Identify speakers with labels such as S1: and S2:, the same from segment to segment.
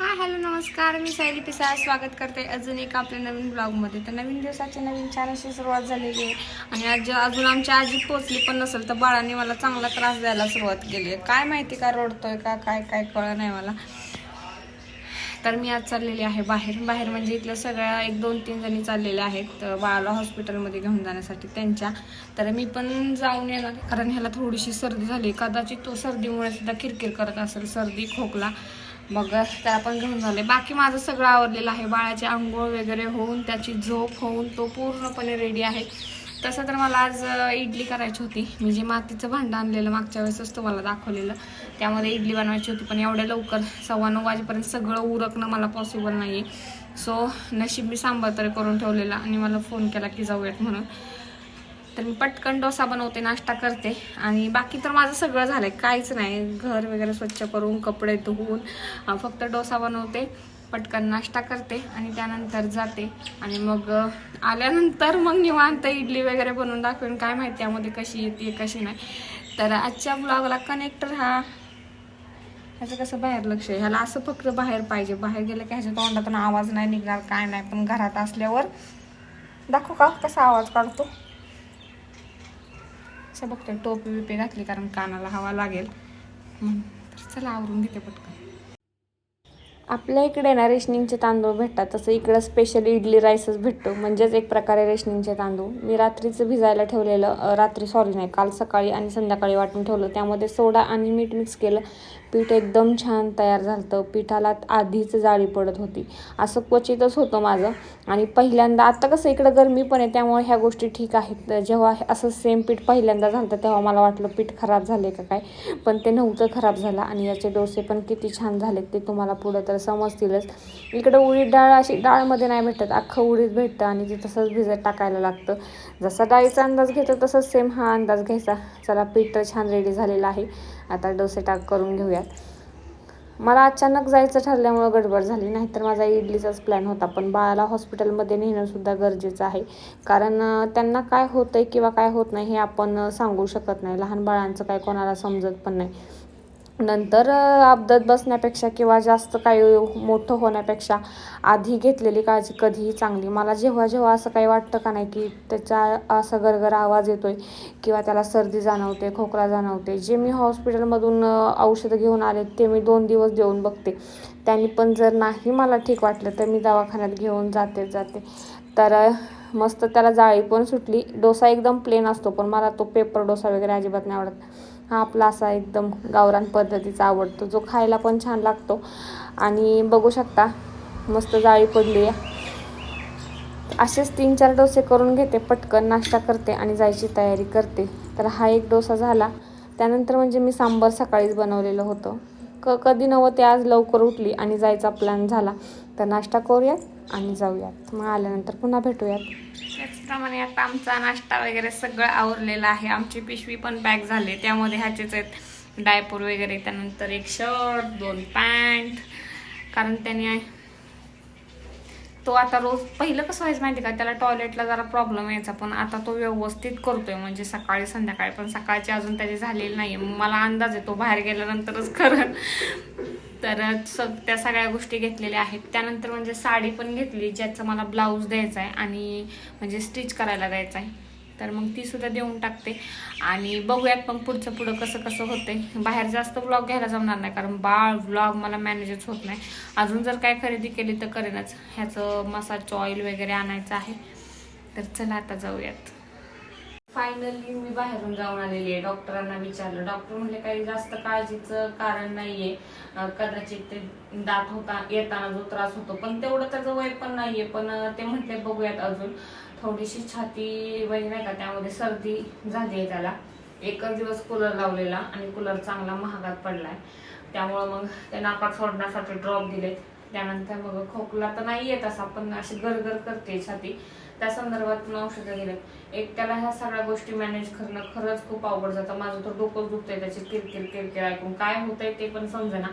S1: Hi hello नमस्कार. मी सायली पिसा स्वागत करते अजून एक आपल्या नवीन ब्लॉगमध्ये. तर नवीन दिवसाची नवीन चॅनलची सुरुवात झालेली आहे. आणि आज अजून आमची आजी पोचली पण नसेल तर बाळाने मला चांगला त्रास द्यायला सुरुवात केली आहे. काय माहिती का रडतोय का काय काय कळलं नाही मला. तर मी आज चाललेली आहे बाहेर. बाहेर म्हणजे इथल्या सगळ्या एक दोन तीन जणी चाललेल्या आहेत बाळाला हॉस्पिटलमध्ये घेऊन जाण्यासाठी त्यांच्या. तर मी पण जाऊन येणार कारण ह्याला थोडीशी सर्दी झाली कदाचित तो सर्दीमुळे सुद्धा किरकिर करत असेल. सर्दी खोकला. मग त्याला पण घेऊन झाले बाकी माझं सगळं आवडलेलं आहे. बाळाचे आंघोळ वगैरे होऊन त्याची झोप होऊन तो पूर्णपणे रेडी आहे. तसं तर मला आज इडली करायची होती. मी जे मातीचं भांडं आणलेलं मागच्या वेळेसच तुम्हाला दाखवलेलं. त्यामध्ये इडली बनवायची होती पण एवढ्या लवकर सव्वा नऊ वाजेपर्यंत सगळं उरकणं मला पॉसिबल नाही आहे सो नशीब मी सांबार तरी करून ठेवलेला आणि मला फोन केला की जाऊयात म्हणून. तर मी पटकन डोसा बनवते नाश्ता करते. आणि बाकी तर माझं सगळं झालंय. काहीच नाही. घर वगैरे स्वच्छ करून कपडे धुवून फक्त डोसा बनवते पटकन नाश्ता करते आणि त्यानंतर जाते. आणि मग आल्यानंतर मग निवांत इडली वगैरे बनवून दाखवेन. काय माहिती यामध्ये कशी येते कशी नाही. तर आजच्या ब्लॉगला कनेक्टर हा ह्याचं कसं बाहेर लक्ष आहे? ह्याला असं फक्त बाहेर पाहिजे. बाहेर गेलं की ह्याच्या तोंडातून आवाज नाही निघणार काय नाही. पण घरात असल्यावर दाखवू का कसा आवाज काढतो? असं बघतोय. टोपी बिपी घातली कारण कानाला हवा लागेल. म्हणून. तर चला आवरून घेते पटकन. आपल्या इकडे ना रेशनिंगचे तांदूळ भेटतात. तसं इकडं स्पेशल इडली राईसच भेटतो. म्हणजेच एक प्रकारे रेशनिंगचे तांदूळ. मी रात्रीचं भिजायला ठेवलेलं रात्री सॉरी नाही काल सकाळी आणि संध्याकाळी वाटून ठेवलं. त्यामध्ये सोडा आणि मीठ मिक्स केलं. पीठ एकदम छान तयार झालं होतं पिठाला आधीच जाळी पडत होती. असं क्वचितच होतं माझं. आणि पहिल्यांदा आता कसं इकडं गरमी पण आहे त्यामुळे ह्या गोष्टी ठीक आहेत. जेव्हा असं सेम पीठ पहिल्यांदा झालं होतं तेव्हा मला वाटलं पीठ खराब झाले का काय. पण ते नव्हतं खराब झालं आणि याचे डोसे पण किती छान झालेत ते तुम्हाला पुढं तर समजतीलच. इकडं उडीद डाळ अशी डाळमध्ये नाही भेटत. अख्खं उडीद भेटतं आणि ते तसंच भिजत टाकायला लागतं. जसा डाळीचा अंदाज घेतो तसंच सेम हा अंदाज घ्यायचा. चला पीठ तर छान रेडी झालेलं आहे. आता डोसे टाक करून घेऊयात. मला अचानक जायचं ठरल्यामुळं गडबड झाली नाहीतर माझा इडलीचाच प्लॅन होता. पण बाळाला हॉस्पिटलमध्ये नेणंसुद्धा गरजेचं आहे. कारण त्यांना काय होतं आहे किंवा काय होत नाही हे आपण सांगू शकत नाही. लहान बाळांचं काय कोणाला समजत पण नाही. नंतर अं, अपघात बसण्यापेक्षा किंवा जास्त काही मोठं होण्यापेक्षा आधी घेतलेली काळजी कधीही चांगली. मला जेव्हा जेव्हा असं काही वाटतं का नाही की त्याचा असा गरगर आवाज येतोय किंवा त्याला सर्दी जाणवते खोकला जाणवते जे मी हॉस्पिटलमधून औषधं घेऊन आले ते मी दोन दिवस देऊन बघते. त्यांनी पण जर नाही मला ठीक वाटलं तर मी दवाखान्यात घेऊन जाते जाते. तर मस्त त्याला जाळी पण सुटली. डोसा एकदम प्लेन असतो पण मला तो पेपर डोसा वगैरे अजिबात नाही आवडत. हा आपला असा एकदम गावरान पद्धतीचा आवडतो. जो खायला पण छान लागतो. आणि बघू शकता मस्त जाळी पडली आहे. असेच तीन चार डोसे करून घेते पटकन नाश्ता करते आणि जायची तयारी करते. तर हा एक डोसा झाला. त्यानंतर म्हणजे मी सांबार सकाळीच बनवलेलं होतं. क कधी नव्हते आज लवकर उठली आणि जायचा प्लॅन झाला. तर नाश्ता करूयात. आणि जाऊयात. मग आल्यानंतर पुन्हा भेटूयात. त्याचप्रमाणे आता आमचा नाश्ता वगैरे सगळं आवरलेला आहे. आमची पिशवी पण पॅक झाले. त्यामध्ये ह्याचेच आहेत डायपर वगैरे त्यानंतर एक शर्ट दोन पॅन्ट. कारण त्याने तो आता रोज पहिलं कसं व्हायचं माहिती का? त्याला टॉयलेटला जरा प्रॉब्लेम यायचा. पण आता तो व्यवस्थित करतोय. म्हणजे सकाळी संध्याकाळी. पण सकाळची अजून त्याची झालेली नाही मला अंदाज आहे तो बाहेर गेल्यानंतरच खरं तर सग त्या सगळ्या गोष्टी घेतलेल्या आहेत. त्यानंतर म्हणजे साडी पण घेतली ज्याचं मला ब्लाऊज द्यायचा आहे आणि म्हणजे स्टिच करायला द्यायचा आहे. तर मग ती सुद्धा देऊन टाकते. आणि बघूयात मग पुढचं पुढं कसं कसं होतंय. बाहेर जास्त ब्लॉग घ्यायला जमणार नाही कारण बाळ ब्लॉग मला मॅनेजच होत नाही. अजून जर काय खरेदी केली तर करेनच. ह्याचं मसाज ऑइल वगैरे आणायचं आहे. तर चला आता जाऊयात. फायनली मी बाहेरून जाऊन आलेली आहे. डॉक्टरांना विचारलं. डॉक्टर म्हणले काही जास्त काळजीचं कारण नाहीये. कदाचित ते दात होता येताना जो त्रास होतो. पण तेवढं त्याचं वय पण नाहीये. पण ते म्हटले बघूयात अजून. थोडीशी छाती वगैरे नाही का त्यामध्ये सर्दी झाली आहे त्याला. एकच दिवस कूलर लावलेला आणि कूलर चांगला महागात पडलाय. त्यामुळं मग ते नाकात सोडण्यासाठी ड्रॉप दिलेत. त्यानंतर मग खोकला तर नाही येत असा पण अशी गरगर करते छाती. त्या संदर्भात पण औषधं दिलेत एक त्याला ह्या सगळ्या गोष्टी मॅनेज करणं खरंच खूप अवघड जातं. माझं तर डोकं दुखतंय त्याची किरकिर किरकिर ऐकून. काय होतंय ते पण समजेना.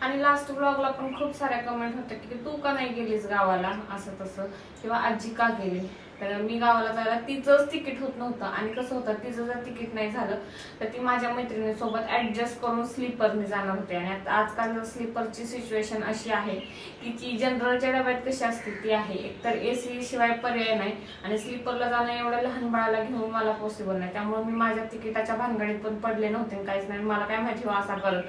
S1: आणि लास्ट ब्लॉगला पण खूप साऱ्या कमेंट होत्या की तू का नाही गेलीस गावाला? असं तसं. किंवा आजी का गेली? तर मी गावाला जायला तिचंच तिकीट होत नव्हतं. आणि कसं होतं तिचं जर तिकीट नाही झालं तर ती माझ्या मैत्रिणीसोबत ऍडजस्ट करून स्लीपरने जाणार होते. आणि आता आजकाल स्लीपरची सिच्युएशन अशी आहे की ती जनरलच्या डब्यात कशी असते ती आहे. एकतर एसी शिवाय पर्याय नाही. आणि स्लीपरला जाणं एवढं लहान बाळाला घेऊन मला पॉसिबल नाही. त्यामुळे मी माझ्या तिकिटाच्या भानगडीत पण पडले नव्हते आणि काहीच नाही. मला काय माहिती हो, असा करत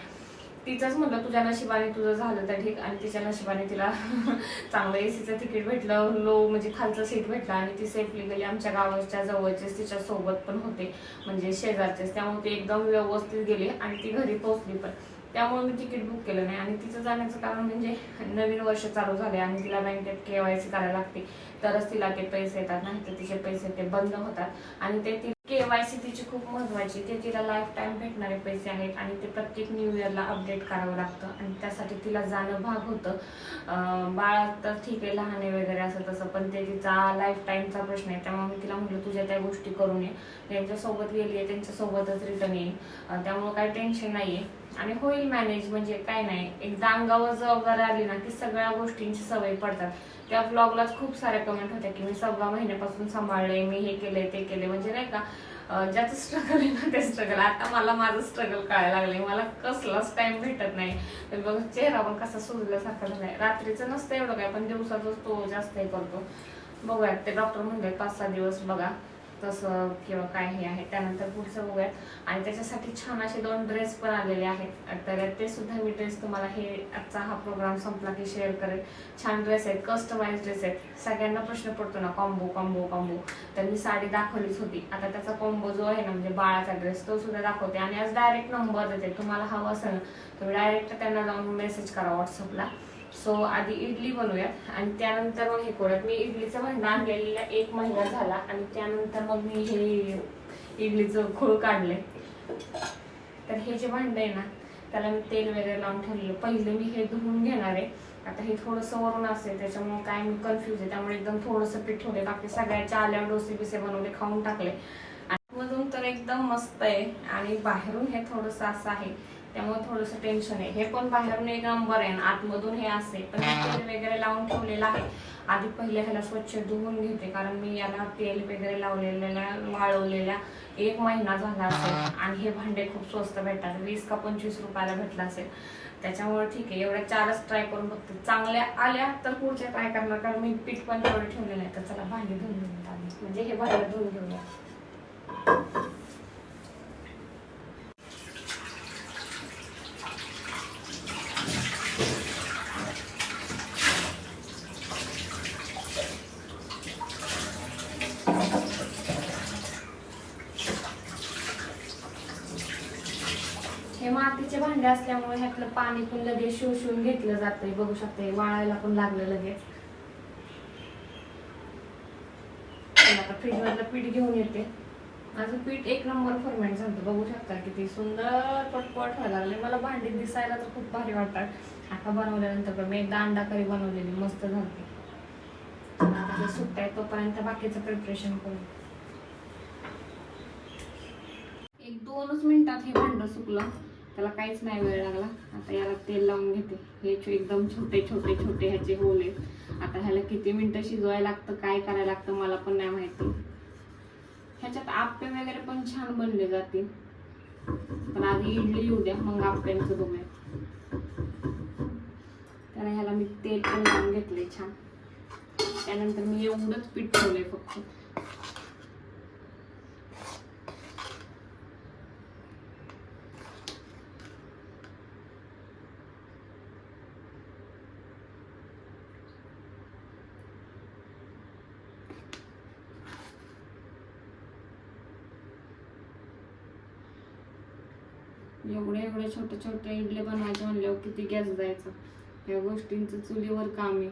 S1: तिचंच म्हटलं तुझ्या नशिबाने तुझं झालं तर ठीक आणि तिच्या नशिबाने तिला चांगलं एसीचं तिकीट भेटलं. लो म्हणजे खालचं सीट भेटलं आणि ती सेफली गेली. आमच्या गावाच्या जवळचेच तिच्या सोबत पण होते. म्हणजे शेजारचेच. त्यामुळे ती एकदम व्यवस्थित गेली आणि ती घरी पोहोचली पण. त्यामुळे मी तिकीट बुक केलं नाही. आणि तिचं जाण्याचं कारण म्हणजे नवीन वर्ष चालू झाले आणि तिला बँकेत के वाय सी करायला लागते. तरच तिला ते पैसे येतात. नाही तर तिचे पैसे ते बंद होतात. आणि ते ती केवायसी तिची खूप महत्वाची ते तिला लाईफ टाईम भेटणारे पैसे आहेत आणि ते प्रत्येक न्यू इयरला अपडेट करावं लागतं. आणि त्यासाठी तिला जाणं भाग होतं. बाळ तर ठीक आहे लहान आहे वगैरे असं तसं पण ते तिचा लाईफ टाईमचा प्रश्न आहे. त्यामुळे मी तिला म्हटलं तुझ्या त्या गोष्टी करून ये. त्यांच्यासोबत गेली आहे त्यांच्यासोबतच रिटर्न येईल. त्यामुळे काही टेन्शन नाही आहे आणि होईल मॅनेज म्हणजे काय नाही. एकदा अंगावर जबाबदारी आली ना की सगळ्या गोष्टींची सवय पडतात. त्या ब्लॉगलाच खूप साऱ्या कमेंट होत्या की मी सव्वा महिन्यापासून सांभाळले मी हे केले ते केले. म्हणजे नाही का ज्याचं स्ट्रगल आहे ना ते स्ट्रगल आता मला माझं स्ट्रगल कळायला लागले मला कसलाच टाइम भेटत नाही. बघ चेहरा पण कसा सुजल्यासारखा झालाय. रात्रीचं नसतं एवढं काय पण दिवसाचाच तो जास्त हे करतो. बघूयात ते डॉक्टर म्हणले पाच सहा दिवस बघा. तसं किंवा काय हे आहे त्यानंतर पुढचं बघूयात आणि त्याच्यासाठी छान असे दोन ड्रेस पण आलेले आहेत. तर ते सुद्धा मी ड्रेस तुम्हाला हे आजचा हा प्रोग्राम संपला की शेअर करेल. छान ड्रेस आहेत कस्टमाइज ड्रेस आहेत. सगळ्यांना प्रश्न पडतो ना कॉम्बो कॉम्बो कॉम्बो तर मी साडी दाखवलीच होती. आता त्याचा कॉम्बो जो आहे ना म्हणजे बाळाचा ड्रेस तो सुद्धा दाखवते. आणि आज डायरेक्ट नंबर देते. तुम्हाला हवं असेल ना तुम्ही डायरेक्ट त्यांना जाऊन मेसेज करा व्हॉट्सअपला सो आधी इडली बनवूयात आणि त्यानंतर मग हे करूयात. मी इडलीचं भांडं आणलेलं एक महिना झाला आणि त्यानंतर मग मी हे इडलीचं खूळ काढले तर हे जे भांडं आहे ना त्याला मी तेल वगैरे लावून ठेवलेलं. पहिले मी हे धुवून घेणार आहे. आता हे थोडंसं वरून असेल त्याच्यामुळे काय मी कन्फ्युज आहे. त्यामुळे एकदम थोडंसं पीठ ठेवले बाकी सगळ्याच्या आल्या डोसे बिसे बनवले खाऊन टाकले आणि मधून तर एकदम मस्त आहे. आणि बाहेरून हे थोडंसं असं आहे त्यामुळे थोडंसं टेन्शन आहे. हे पण बाहेरून एक नंबर आहे आणि आतमधून हे असे पण तेल वगैरे लावून ठेवलेलं आहे. आधी पहिले ह्याला स्वच्छ धुवून घेते. कारण मी याला तेल वगैरे लावलेल्या वाळवलेल्या एक महिना झाला असेल. आणि हे भांडे खूप स्वस्त भेटतात. वीस का पंचवीस रुपयाला भेटला असेल. त्याच्यामुळे ठीक आहे. एवढ्या चारच ट्राय करून बघते. चांगल्या आल्या तर पुढच्या ट्राय करणार. कारण मी पीठ पण थोडं ठेवलेलं नाही तर चला भांडे धुवून घेऊन म्हणजे हे भांडे धुवून घेऊया हे थंड असल्यामुळे ह्यातलं पाणी पण लगेच शोषून घेतलं जातंय. बघू शकते वाळायला पण लागलं लगेच. आता फ्रीज मधलं पीठ घेऊन येते. माझं पीठ एक नंबर फॉर्मेट झालं बघू शकता किती सुंदर पटपट व्हायला लागले मला भांडी दिसायला तर खूप भारी वाटतात. आता बनवल्यानंतर पण मी एकदा अंडा करी बनवलेली मस्त झाली आता सुट्ट्या तोपर्यंत बाकीचं प्रिपरेशन करू. एक दोनच मिनिटात हे भांडं सुकलं. त्याला काहीच नाही वेळ लागला. आता याला तेल लावून घेते. हे एकदम छोटे छोटे छोटे ह्याचे होल आहेत. आता ह्याला किती मिनिटं शिजवायला लागतं काय करायला लागतं मला पण नाही माहिती. ह्याच्यात आप्पे वगैरे पण छान बनले जातील. पण आधी इडली येऊ द्या मग आप्प्यांचं बघूया. त्याला ह्याला मी तेल पण लावून घेतले छान. त्यानंतर मी एवढंच पीठ ठेवलंय फक्त. एवढे एवढे छोटे छोटे इडले बनवायचे म्हणल्यावर किती गॅस जायचा. या गोष्टींचं चुलीवर काम आहे.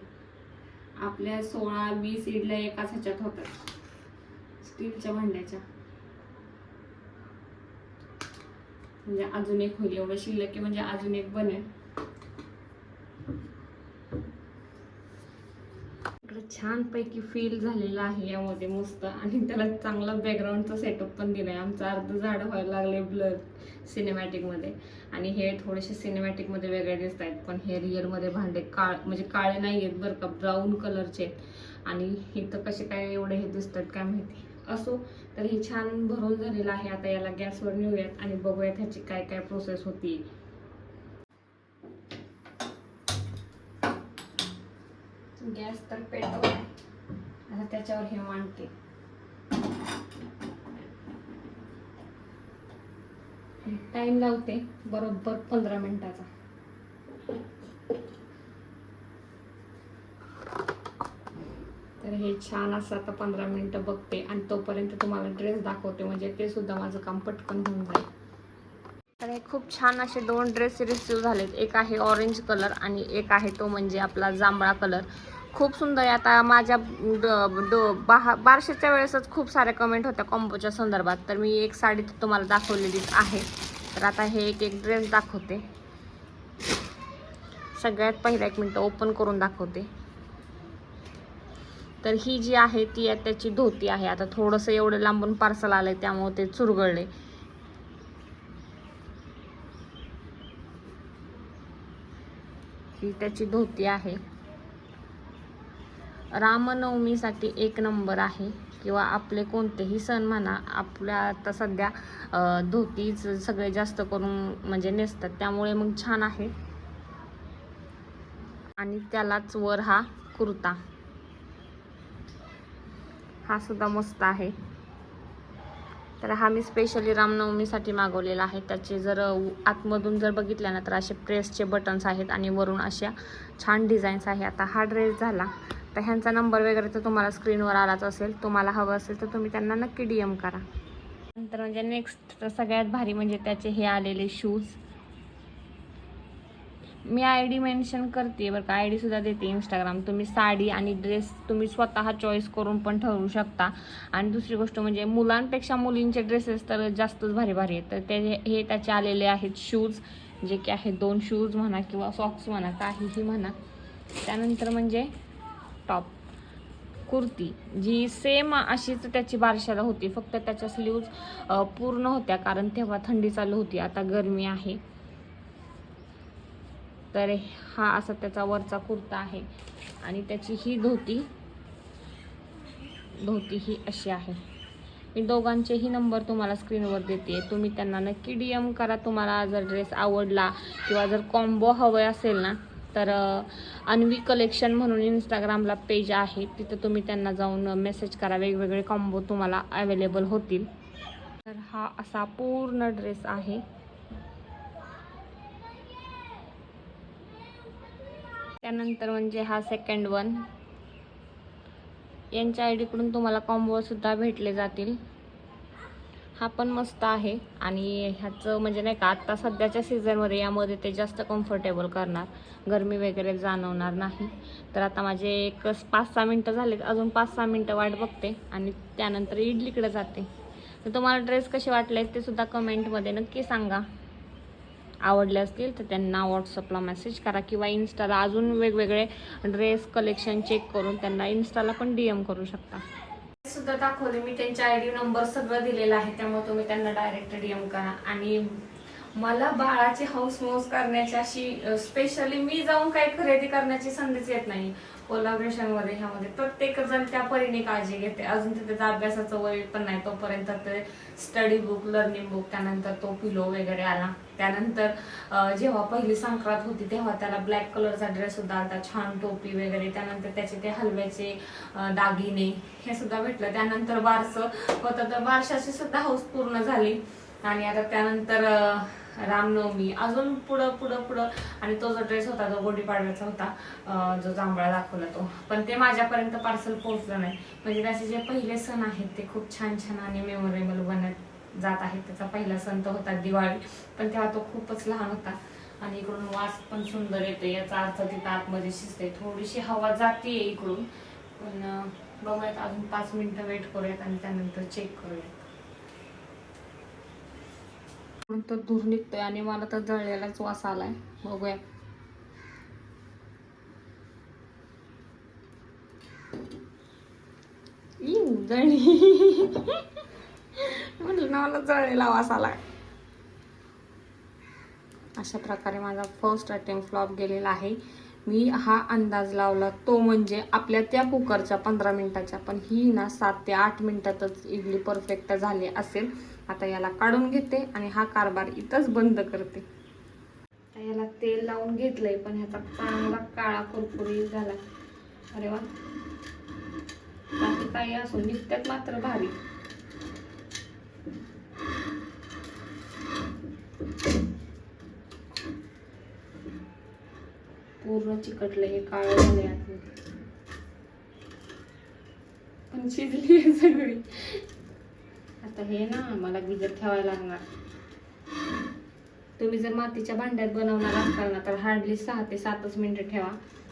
S1: आपल्या सोळा वीस इडल्या एकाच ह्याच्यात होतात. स्टीलच्या भांड्याच्या. म्हणजे अजून एक होईल. एवढं शिल्लक की म्हणजे अजून एक बनेल इकडे छानपैकी फील झालेला आहे यामध्ये मस्त. आणि त्याला चांगला बॅकग्राऊंडचा सेटअप पण दिलाय. आमचं अर्ध झाड व्हायला लागले ब्लर सिनेमॅटिकमध्ये आणि हे थोडेसे सिनेमॅटिकमध्ये वेगळे दिसत आहेत पण हे रिअलमध्ये भांडे काळ म्हणजे काळे नाही आहेत बरं का ब्राऊन कलरचे आहेत. आणि इथं कसे काय एवढे हे दिसतात काय माहिती. असो तर हे छान भरून झालेलं आहे. आता याला गॅसवर नेऊयात आणि बघूयात ह्याची काय काय प्रोसेस होती. गॅस तर पेटवलाय आता त्याच्यावर हे मांडते. टाइम लावते बरोबर पंधरा मिनिटाचा. तर हे छान असं आता पंधरा मिनिटं बघते आणि तोपर्यंत तुम्हाला ड्रेस दाखवते म्हणजे ते सुद्धा माझं काम पटकन होऊन जाईल. तर हे खूप छान असे दोन ड्रेस रिसीव झालेत. एक आहे ऑरेंज कलर आणि एक आहे तो म्हणजे आपला जांभळा कलर खूप सुंदर आहे. आता माझ्या ड- बाहा बारशेच्या वेळेसच खूप साऱ्या कमेंट होत्या कॉम्बोच्या संदर्भात. तर मी एक साडी तुम्हाला दाखवलेलीच आहे. तर आता हे एक एक ड्रेस दाखवते. सगळ्यात पहिला एक मिनटं ओपन करून दाखवते. तर ही जी आहे ती त्याची धोती आहे. आता थोडंसं एवढं लांबून पार्सल आलंय त्यामुळे ते चुरगळले ही त्याची धोती आहे. रामनवमीसाठी एक नंबर आहे किंवा आपले कोणतेही सण म्हणा आपल्या आता सध्या धोतीच सगळे जास्त करून म्हणजे नेसतात. त्यामुळे मग छान आहे. आणि त्यालाच वर हा कुर्ता. हा सुद्धा मस्त आहे. तर हा मी स्पेशली रामनवमीसाठी मागवलेला आहे. त्याचे जर आतमधून जर बघितल्या ना तर असे प्रेसचे बटन्स आहेत आणि वरून अशा छान डिझाईन्स आहे. आता हा ड्रेस झाला. तर ह्यांचा नंबर वगैरे तर तुम्हाला स्क्रीनवर आलाच असेल. तुम्हाला हवं असेल तर तुम्ही त्यांना नक्की डी एम करा. नंतर म्हणजे नेक्स्ट सगळ्यात भारी म्हणजे त्याचे हे आलेले शूज मी आय डी मेन्शन करते बरं का? आय डीसुद्धा देते इंस्टाग्राम तुम्ही साडी आणि ड्रेस तुम्ही स्वतः चॉईस करून पण ठरवू शकता. आणि दुसरी गोष्ट म्हणजे मुलांपेक्षा मुलींचे ड्रेसेस तर जास्तच भारी भारी आहेत. तर ते हे त्याचे आलेले आहेत शूज जे की आहेत दोन शूज म्हणा किंवा सॉक्स म्हणा काहीही म्हणा. त्यानंतर म्हणजे टॉप कुर्ती जी सेम अशीच त्याची बारशाला होती. फक्त त्याच्या स्लीव्ज पूर्ण होत्या कारण तेव्हा थंडी चालू होती. आता गरमी आहे. तर हा असा त्याचा वरचा कुर्ता आहे. आणि त्याची ही धोती धोती ही अशी आहे. मी दोघांचेही नंबर तुम्हाला स्क्रीनवर देते. तुम्ही त्यांना नक्की डी एम करा. तुम्हाला जर ड्रेस आवडला किंवा जर कॉम्बो हवं असेल ना तर अ, अन्वी कलेक्शन म्हणून इंस्टाग्रामला पेज आहे. तिथं तुम्ही त्यांना जाऊन मेसेज करा. वेगवेगळे कॉम्बो तुम्हाला अवेलेबल होतील. तर हा असा पूर्ण ड्रेस आहे. त्यानंतर म्हणजे हा सेकंड वन यांच्या आय डीकडून तुम्हाला कॉम्बोसुद्धा भेटले जातील. हा पण मस्त आहे आणि ह्याचं म्हणजे नाही का आत्ता सध्याच्या सीझनमध्ये यामध्ये ते जास्त कम्फर्टेबल करणार. गरमी वगैरे जाणवणार नाही. तर आता माझे एक पाच सहा मिनटं झालेत अजून पाच सहा मिनटं वाट बघते आणि त्यानंतर इडलीकडे जाते. तर तुम्हाला ड्रेस कसे वाटले ते सुद्धा कमेंटमध्ये नक्की सांगा. आवडले असतील तर त्यांना व्हॉट्सअपला मेसेज करा किंवा इन्स्टाला अजून वेगवेगळे ड्रेस कलेक्शन चेक करून त्यांना इन्स्टाला पण डी एम करू शकता. सुद्धा दाखवले मी त्यांच्या आय डी नंबर सगळं दिलेला आहे त्यामुळे तुम्ही त्यांना डायरेक्ट डी एम करा. आणि मला बाळाची हाऊस मौस करण्याची अशी स्पेशली मी जाऊन काही खरेदी करण्याची संधीच येत नाही. कोलाब्रेशनमध्ये ह्यामध्ये प्रत्येक जण त्या परीने काळजी घेते. अजून ते त्याचा अभ्यासाचं वय पण नाही तोपर्यंत ते स्टडी बुक लर्निंग बुक त्यानंतर तो पिलो वगैरे आला त्यानंतर जेव्हा पहिली संक्रांत होती तेव्हा त्याला ब्लॅक कलरचा ड्रेस सुद्धा आता छान टोपी वगैरे त्यानंतर त्याचे ते हलव्याचे दागिने हे सुद्धा भेटलं. त्यानंतर बारसं होतं तर बारशाची सुद्धा हौस पूर्ण झाली. आणि आता त्यानंतर रामनवमी अजून पुढं पुढं पुढं. आणि तो जो ड्रेस होता जो गुढीपाडव्याचा होता जो जांभळा दाखवला तो. पण ते माझ्यापर्यंत पार्सल पोहोचलं नाही. म्हणजे त्याचे जे पहिले सण आहेत ते खूप छान छान आणि मेमोरेबल बनत जात आहेत. त्याचा पहिला संत होता दिवाळी पण तेव्हा तो खूपच लहान होता. आणि इकडून वास पण सुंदर येते याचा अर्थ तिथं आतमध्ये शिजते. थोडीशी हवा जाते इकडून पण बघूयात अजून पाच मिनिटं वेट करूयात आणि त्यानंतर चेक करूयात. पण तो दूर निघतोय आणि मला तर जळलेलाच वास आलाय. बघूया जळली. म्हटलं ना मला जळलेला वास आला अशा प्रकारे माझा फर्स्ट अटेम्प्ट फ्लॉप गेलेला आहे. मी हा अंदाज लावला तो म्हणजे आपल्या त्या कुकरच्या पंधरा मिनिटाच्या पण ही ना सात ते आठ मिनिटातच इडली परफेक्ट झाली असेल. आता याला काढून घेते आणि हा कारभार इथंच बंद करते. याला तेल लावून घेतलंय पण ह्याचा चांगला काळा कुरकुरी झाला. अरे वा. बाकी काही असो निघत्यात मात्र भारी. पूर्ण चिकटलं हे काळं झालंय आतमध्ये. पण शिजली आहे सगळी. आता हे ना मला भिजत ठेवायला लागणार. तुम्ही जर मातीच्या भांड्यात बनवणार असाल ना तर हार्डली सहा ते सातच मिनिटं ठेवा.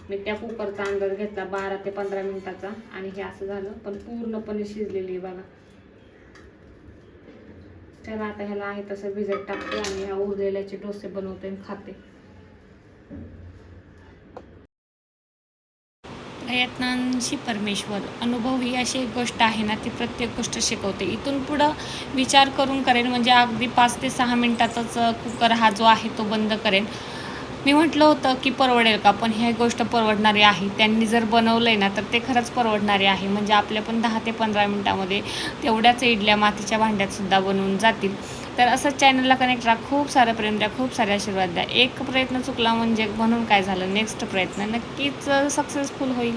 S1: मी त्या कुकरचा अंदाज घेतला बारा ते पंधरा मिनिटाचा आणि हे असं झालं पण पूर्णपणे शिजलेली आहे बघा. चला आता ह्याला आहे तसं भिजत टाकते आणि ह्या उरलेल्याचे डोसे बनवते आणि खाते. प्रयत्नांशी परमेश्वर अनुभव ही अशी एक गोष्ट आहे ना ती प्रत्येक गोष्ट शिकवते. इथून पुढं विचार करून करेन म्हणजे अगदी पाच ते सहा मिनटाचाच कुकर हा जो आहे तो बंद करेन. मी म्हटलं होतं की परवडेल का पण ही गोष्ट परवडणारी आहे. त्यांनी जर बनवलं आहे ना तर ते खरंच परवडणारे आहे. म्हणजे आपल्या पण दहा ते पंधरा मिनटामध्ये तेवढ्याच इडल्या मातीच्या भांड्यातसुद्धा बनवून जातील. तर असंच चॅनलला कनेक्ट राहा. खूप सारं प्रेम द्या खूप सारे आशीर्वाद द्या. एक प्रयत्न चुकला म्हणजे म्हणून काय झालं? नेक्स्ट प्रयत्न नक्कीच सक्सेसफुल होईल.